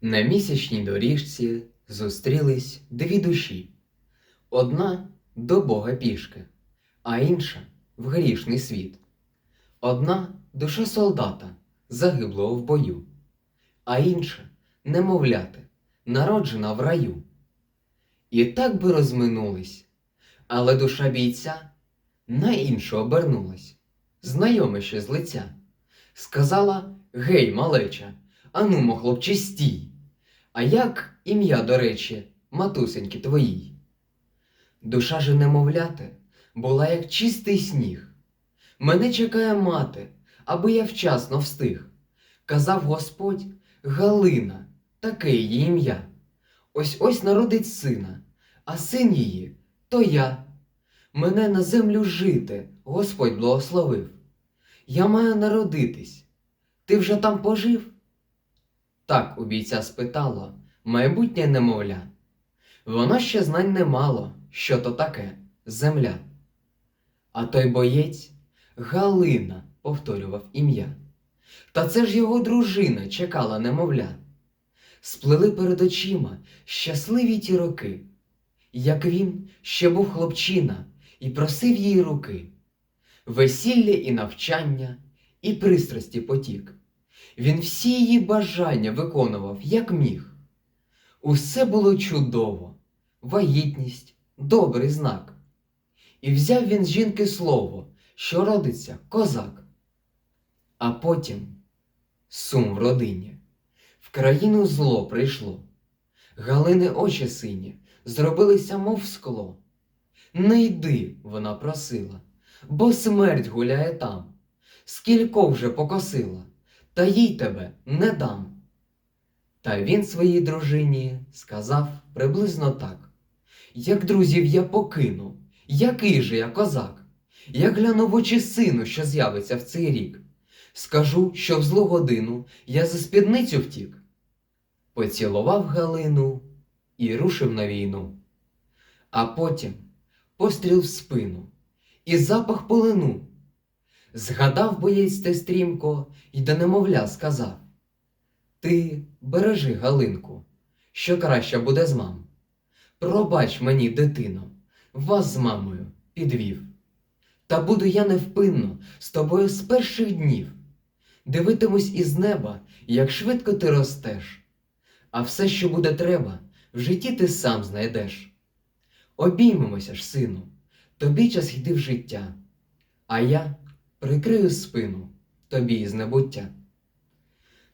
На місячній доріжці зустрілись дві душі. Одна до Бога пішки, а інша в грішний світ. Одна душа солдата, загиблого в бою, а інша немовляти, народжена в раю. І так би розминулись, але душа бійця на іншу обернулась, знайоме ще з лиця. Сказала Гей, малеча, анумо, хлопче, стій. А як ім'я, до речі, матусеньки твоїй? Душа же немовляти була як чистий сніг. Мене чекає мати, аби я вчасно встиг. Казав Господь Галина, таке її ім'я. Ось ось народить сина, а син її то я. Мене на землю жити Господь благословив. Я маю народитись. Ти вже там пожив? Так у бійця спитало майбутнє немовля. Воно ще знань не мало, що то таке земля. А той боєць Галина повторював ім'я. Та це ж його дружина чекала немовля. Сплили перед очима щасливі ті роки, як він ще був хлопчина і просив її руки, весілля і навчання, і пристрасті потік. Він всі її бажання виконував, як міг. Усе було чудово, вагітність, добрий знак. І взяв він з жінки слово, що родиться козак. А потім сум в родині, в країну зло прийшло. Галини очі сині зробилися, мов скло. Не йди, вона просила, бо смерть гуляє там. Скілько вже покосила, та їй тебе не дам. Та він своїй дружині сказав приблизно так: Як друзів я покину, який же я козак, я гляну в очі сину, що з'явиться в цей рік. Скажу, що в злу годину я за спідницю втік. Поцілував Галину і рушив на війну. А потім постріл в спину і запах полину. Згадав боєць те стрімко й до немовля сказав: Ти бережи Галинку, що краще буде з мам. Пробач мені, дитино, вас з мамою підвів. Та буду я невпинно з тобою з перших днів. Дивитимусь із неба, як швидко ти ростеш, а все, що буде треба, в житті ти сам знайдеш. Обіймемося ж, сину, тобі час йди в життя, а я прикрию спину тобі із небуття.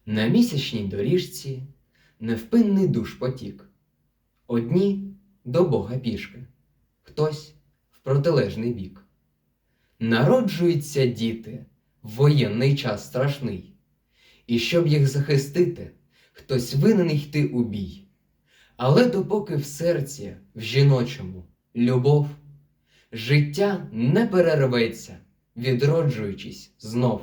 На місячній доріжці невпинний душ потік. Одні до Бога пішки, хтось в протилежний бік. Народжуються діти в воєнний час страшний, і щоб їх захистити, хтось винен йти у бій. Але допоки в серці, в жіночому, любов, життя не перерветься, відроджуючись знов.